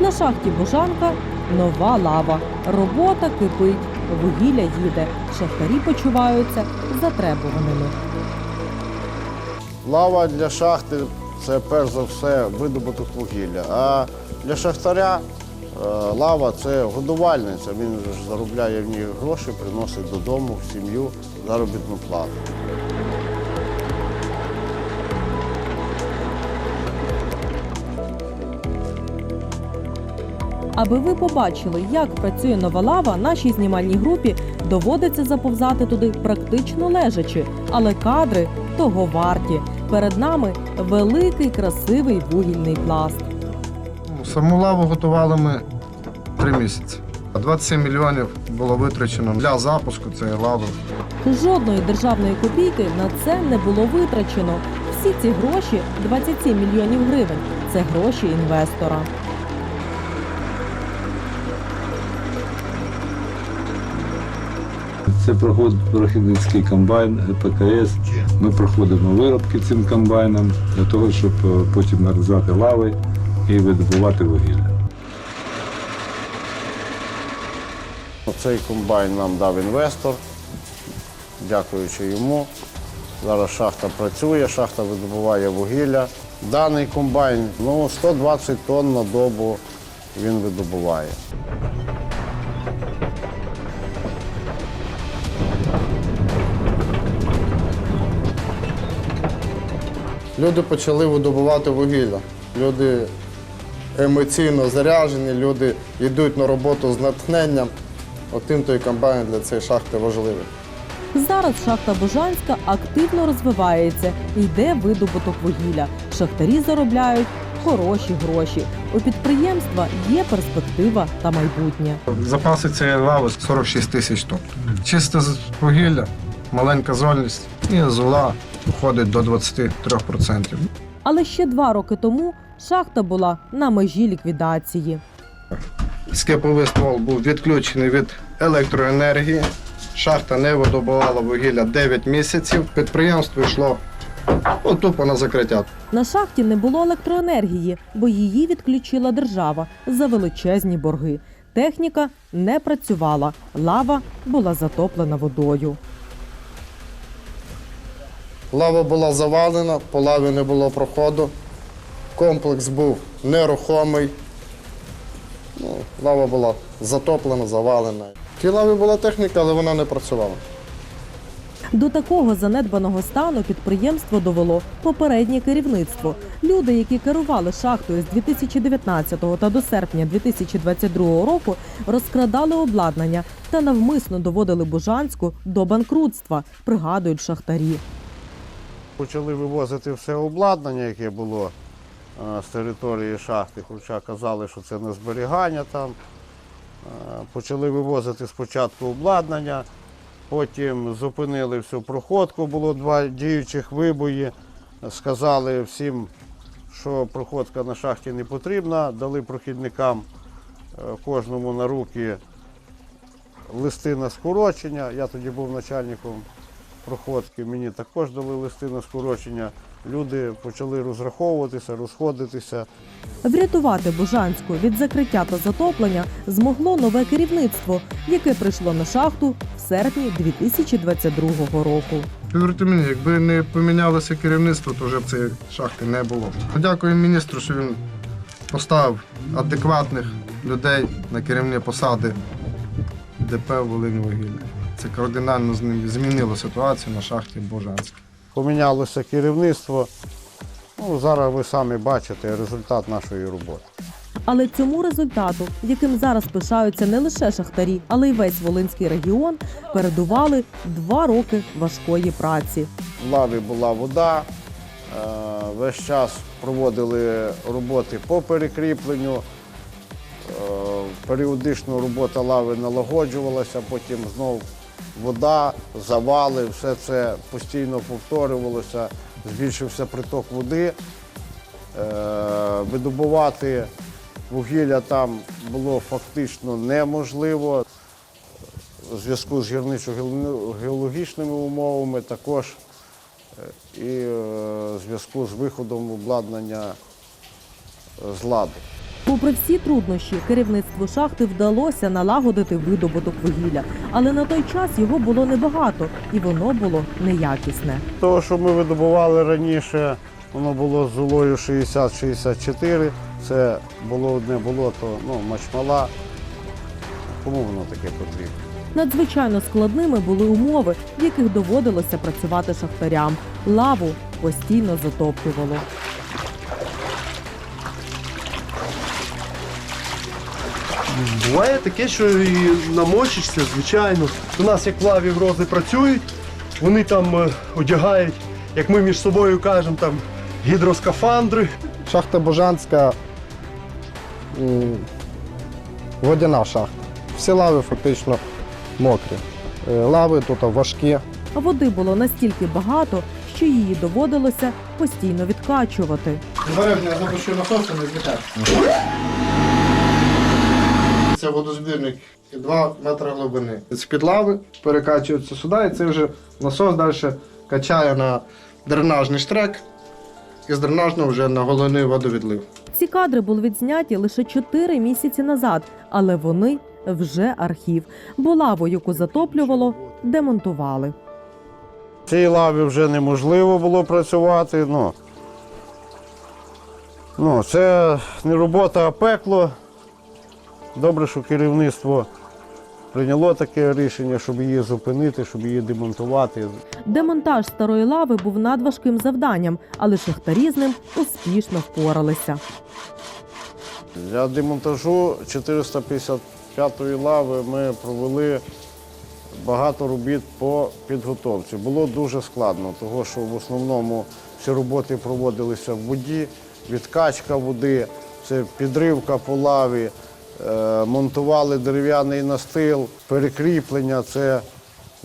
На шахті Бужанка нова лава. Робота кипить, вугілля їде. Шахтарі почуваються затребуваними. Лава для шахти це перш за все видобуток вугілля. А для шахтаря е, лава це годувальниця. Він заробляє в ній гроші, приносить додому в сім'ю заробітну плату. Аби ви побачили, як працює нова лава, нашій знімальній групі доводиться заповзати туди практично лежачи, але кадри того варті. Перед нами великий красивий вугільний пласт. Саму лаву готували ми три місяці. А 27 мільйонів було витрачено для запуску цієї лави. Жодної державної копійки на це не було витрачено. Всі ці гроші 27 мільйонів гривень. Це гроші інвестора. Це проходить прохідницький комбайн ПКС. Ми проходимо виробки цим комбайном для того, щоб е, потім нарізати лави і видобувати вугілля. Цей комбайн нам дав інвестор, дякуючи йому. Зараз шахта працює, шахта видобуває вугілля. Даний комбайн ну, 120 тонн на добу він видобуває. Люди почали видобувати вугілля. Люди емоційно заряжені, люди йдуть на роботу з натхненням. Отим той комбайн для цієї шахти важливий. Зараз шахта Божанська активно розвивається. Йде видобуток вугілля. Шахтарі заробляють хороші гроші. У підприємства є перспектива та майбутнє. Запаси цієї лави 46 тисяч тонн. Чисте вугілля, маленька зольність і зола входить до 23%. Але ще два роки тому шахта була на межі ліквідації. Скиповий ствол був відключений від електроенергії. Шахта не видобувала вугілля 9 місяців. Підприємство йшло ну, тупо на закриття. На шахті не було електроенергії, бо її відключила держава за величезні борги. Техніка не працювала, лава була затоплена водою. Лава була завалена, по лаві не було проходу. Комплекс був нерухомий. Ну, лава була затоплена, завалена. В тій лаві була техніка, але вона не працювала. До такого занедбаного стану підприємство довело попереднє керівництво. Люди, які керували шахтою з 2019 та до серпня 2022 року, розкрадали обладнання та навмисно доводили Бужанську до банкрутства, пригадують шахтарі. Почали вивозити все обладнання, яке було е, з території шахти, хоча казали, що це не зберігання там. Е, Почали вивозити спочатку обладнання, потім зупинили всю проходку, було два діючих вибої. Сказали всім, що проходка на шахті не потрібна, дали прохідникам е, кожному на руки листи на скорочення. Я тоді був начальником проходки, мені також дали листи на скорочення. Люди почали розраховуватися, розходитися. Врятувати Бужанську від закриття та затоплення змогло нове керівництво, яке прийшло на шахту в серпні 2022 року. Повірте мені, якби не помінялося керівництво, то вже б цієї шахти не було. Дякую міністру, що він поставив адекватних людей на керівні посади ДП «Волиньвугілля». Це кардинально змі- змінило ситуацію на шахті Божанській. Помінялося керівництво. Ну, зараз ви самі бачите результат нашої роботи. Але цьому результату, яким зараз пишаються не лише шахтарі, але й весь Волинський регіон, передували два роки важкої праці. В лаві була вода, е, весь час проводили роботи по перекріпленню. Е, Періодично робота лави налагоджувалася, потім знов вода, завали, все це постійно повторювалося, збільшився приток води. Е, Видобувати вугілля там було фактично неможливо. У зв'язку з гірничо-геологічними умовами також е, і е, в зв'язку з виходом обладнання е, з ладу. Попри всі труднощі, керівництву шахти вдалося налагодити видобуток вугілля, але на той час його було небагато і воно було неякісне. Того, що ми видобували раніше, воно було з золою 60-64. Це було одне болото, ну, мачмала. Кому воно таке потрібно? Надзвичайно складними були умови, в яких доводилося працювати шахтарям. Лаву постійно затоплювало. Буває таке, що і намочишся, звичайно. У нас як лаві грози працюють, вони там е, одягають, як ми між собою кажемо, там гідроскафандри. Шахта Божанська водяна шахта. Всі лави фактично мокрі. Е, Лави тут важкі. А води було настільки багато, що її доводилося постійно відкачувати. Обережно, я запущу насос, не злітає. Це водозбірник 2 метри глибини. З-під лави перекачується сюди, і це вже насос далі качає на дренажний штрек. І з дренажного вже на головний водовідлив. Ці кадри були відзняті лише 4 місяці назад, але вони вже архів, бо лаву, яку затоплювало, демонтували. В цій лаві вже неможливо було працювати. Ну, ну, це не робота, а пекло. Добре, що керівництво прийняло таке рішення, щоб її зупинити, щоб її демонтувати. Демонтаж старої лави був надважким завданням, але шахтарі з ним успішно впоралися. Для демонтажу 455-ї лави ми провели багато робіт по підготовці. Було дуже складно, тому що в основному всі роботи проводилися в воді, відкачка води, це підривка по лаві, монтували дерев'яний настил, перекріплення, це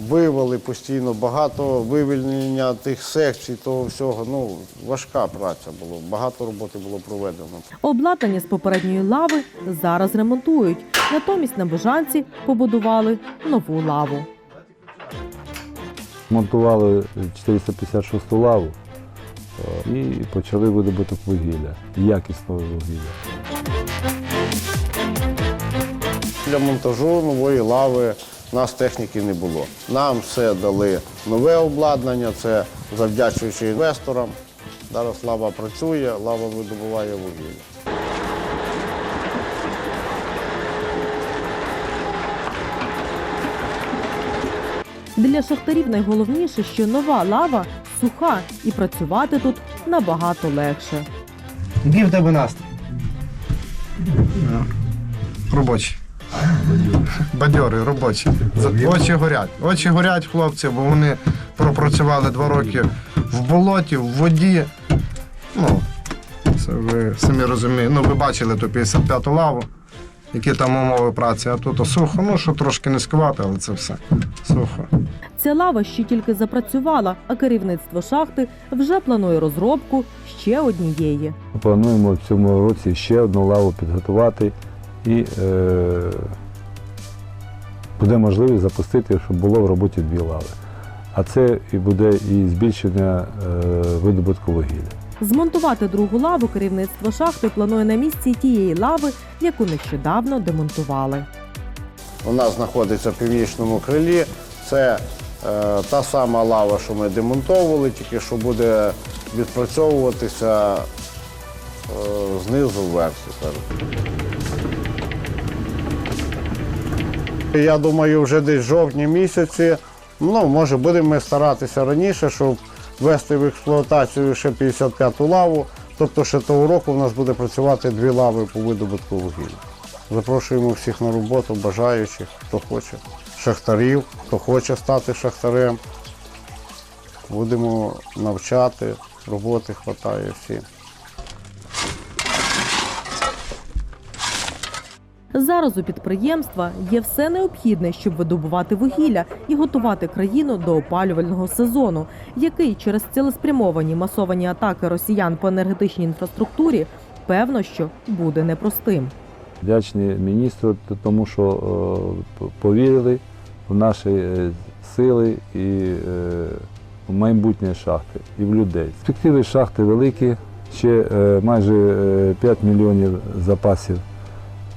вивали постійно, багато вивільнення тих секцій, того всього. Ну, важка праця була, багато роботи було проведено. Обладнання з попередньої лави зараз ремонтують. Натомість на Божанці побудували нову лаву. Монтували 456 лаву е, і почали видобуток вугілля, якісного вугілля. Для монтажу нової лави у нас техніки не було. Нам все дали нове обладнання, це завдячуючи інвесторам. Зараз лава працює, лава видобуває вугілля. Для шахтарів найголовніше, що нова лава суха і працювати тут набагато легше. Який в тебе настрій? Робочий. Бадьори, робочі. Очі горять. Очі горять, хлопці, бо вони пропрацювали два роки в болоті, в воді. Ну, це ви самі розумієте. Ну, ви бачили ту 55-ту лаву, які там умови праці, а тут сухо, ну що трошки низькувато, але це все. Сухо. Ця лава ще тільки запрацювала, а керівництво шахти вже планує розробку ще однієї. Плануємо в цьому році ще одну лаву підготувати і е, буде можливість запустити, щоб було в роботі дві лави. А це і буде і збільшення е, видобутку вугілля. Змонтувати другу лаву керівництво шахти планує на місці тієї лави, яку нещодавно демонтували. У нас знаходиться в північному крилі. Це е, та сама лава, що ми демонтовували, тільки що буде відпрацьовуватися е, знизу вверх тепер. Я думаю, вже десь жовтні місяці, ну, може, будемо старатися раніше, щоб ввести в експлуатацію ще 55-ту лаву. Тобто ще того року у нас буде працювати дві лави по видобутку вугілля. Запрошуємо всіх на роботу, бажаючих, хто хоче. Шахтарів, хто хоче стати шахтарем. Будемо навчати, роботи вистачає всім. Зараз у підприємства є все необхідне, щоб видобувати вугілля і готувати країну до опалювального сезону, який через цілеспрямовані масовані атаки росіян по енергетичній інфраструктурі певно, що буде непростим. Вдячні міністру, тому що е, повірили в наші е, сили і е, в майбутнє шахти, і в людей. Перспективи шахти великі, ще майже е, 5 мільйонів запасів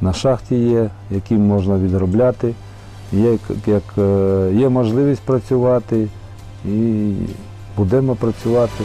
на шахті є, які можна відробляти. Є, як, е, є можливість працювати і будемо працювати.